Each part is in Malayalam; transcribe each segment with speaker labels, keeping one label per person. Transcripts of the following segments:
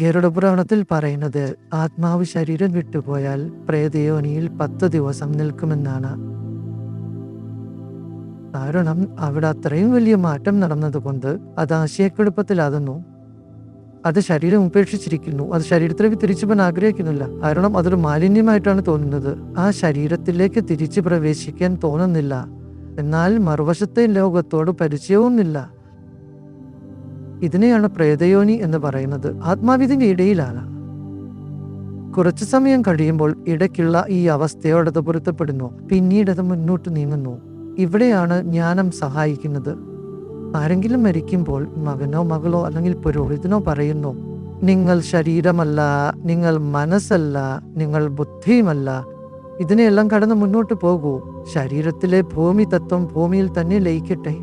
Speaker 1: ഗരുഡപുരാണത്തിൽ പറയുന്നത് ആത്മാവ് ശരീരം വിട്ടുപോയാൽ പ്രേതയോനിയിൽ പത്ത് ദിവസം നിൽക്കുമെന്നാണ്. കാരണം അവിടെ അത്രയും വലിയ മാറ്റം നടന്നതുകൊണ്ട് അത് ആശയക്കുഴപ്പത്തിലാകുന്നു. അത് ശരീരം ഉപേക്ഷിച്ചിരിക്കുന്നു. അത് ശരീരത്തിലേക്ക് തിരിച്ചു പോകാൻ ആഗ്രഹിക്കുന്നില്ല. കാരണം അതൊരു മാലിന്യമായിട്ടാണ് തോന്നുന്നത്. ആ ശരീരത്തിലേക്ക് തിരിച്ചു പ്രവേശിക്കാൻ തോന്നുന്നില്ല. എന്നാൽ മറുവശത്തെ ലോകത്തോട് പരിചയവുമില്ല. ഇതിനെയാണ് പ്രേതയോനി എന്ന് പറയുന്നത്. ആത്മാവിതിന്റെ ഇടയിലാണ്. കുറച്ചു സമയം കഴിയുമ്പോൾ ഇടയ്ക്കുള്ള ഈ അവസ്ഥയോടത് പൊരുത്തപ്പെടുന്നു. പിന്നീട് അത് മുന്നോട്ട് നീങ്ങുന്നു. ഇവിടെയാണ് ജ്ഞാനം സഹായിക്കുന്നത്. ആരെങ്കിലും മരിക്കുമ്പോൾ മകനോ മകളോ അല്ലെങ്കിൽ പുരോഹിതനോ പറയുന്നു നിങ്ങൾ ശരീരമല്ല നിങ്ങൾ മനസ്സല്ല നിങ്ങൾ ബുദ്ധിയുമല്ല. ഇതിനെയെല്ലാം കടന്ന് മുന്നോട്ട് പോകൂ. ശരീരത്തിലെ ഭൂമി തത്വം ഭൂമിയിൽ തന്നെ ലയിക്കട്ടെ.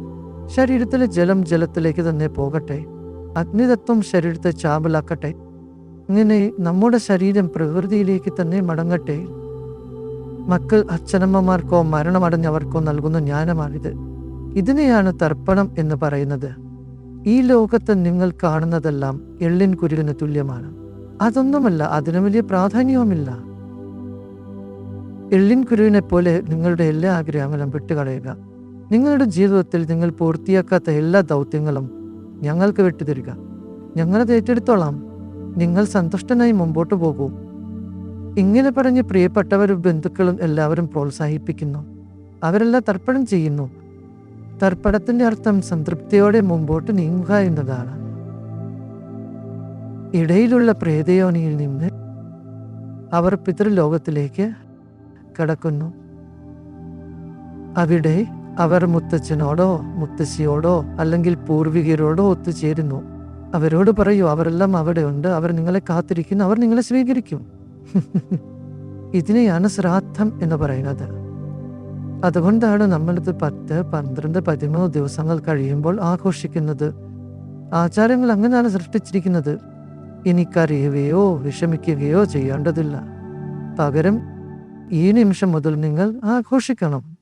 Speaker 1: ശരീരത്തിലെ ജലം ജലത്തിലേക്ക് തന്നെ പോകട്ടെ. അഗ്നിതത്വം ശരീരത്തെ ചാമ്പലാക്കട്ടെ. ഇങ്ങനെ നമ്മുടെ ശരീരം പ്രകൃതിയിലേക്ക് തന്നെ മടങ്ങട്ടെ. മക്കൾ അച്ഛനമ്മമാർക്കോ മരണമടഞ്ഞവർക്കോ നൽകുന്ന ജ്ഞാനമാണിത്. ഇതിനെയാണ് തർപ്പണം എന്ന് പറയുന്നത്. ഈ ലോകത്ത് നിങ്ങൾ കാണുന്നതെല്ലാം എള്ളിൻ കുരുവിന് തുല്യമാണ്. അതൊന്നുമല്ല അതിന് വലിയ പ്രാധാന്യവുമില്ല. എള്ളിൻ കുരുവിനെ പോലെ നിങ്ങളുടെ എല്ലാ ആഗ്രഹങ്ങളും വിട്ടുകളയുക. നിങ്ങളുടെ ജീവിതത്തിൽ നിങ്ങൾ പൂർത്തിയാക്കാത്ത എല്ലാ ദൗത്യങ്ങളും ഞങ്ങൾക്ക് വിട്ടുതരിക. ഞങ്ങളത് ഏറ്റെടുത്തോളാം. നിങ്ങൾ സന്തുഷ്ടനായി മുമ്പോട്ട് പോകൂ. ഇങ്ങനെ പറഞ്ഞ് പ്രിയപ്പെട്ടവരും ബന്ധുക്കളും എല്ലാവരും പ്രോത്സാഹിപ്പിക്കുന്നു. അവരെല്ലാം തർപ്പണം ചെയ്യുന്നു. തർപ്പണത്തിന്റെ അർത്ഥം സംതൃപ്തിയോടെ മുമ്പോട്ട് നീങ്ങുക എന്നതാണ്. ഇടയിലുള്ള പ്രേതയോനിയിൽ നിന്ന് അവർ പിതൃലോകത്തിലേക്ക് കടക്കുന്നു. അവിടെ അവർ മുത്തച്ഛനോടോ മുത്തശ്ശിയോടോ അല്ലെങ്കിൽ പൂർവികരോടോ ഒത്തുചേരുന്നു. അവരോട് പറയൂ അവരെല്ലാം അവിടെ ഉണ്ട് അവർ നിങ്ങളെ കാത്തിരിക്കുന്നു അവർ നിങ്ങളെ സ്വീകരിക്കും. ഇതിനെയാണ് ശ്രാദ്ധം എന്ന് പറയുന്നത്. അതുകൊണ്ടാണ് നമ്മളിത് പത്ത് പന്ത്രണ്ട് പതിമൂന്ന് ദിവസങ്ങൾ കഴിയുമ്പോൾ ആഘോഷിക്കുന്നത്. ആചാരങ്ങൾ അങ്ങനെയാണ് സൃഷ്ടിച്ചിരിക്കുന്നത്. ഇനി കരയുകയോ വിഷമിക്കുകയോ ചെയ്യേണ്ടതില്ല. പകരം ഈ നിമിഷം മുതൽ നിങ്ങൾ ആഘോഷിക്കണം.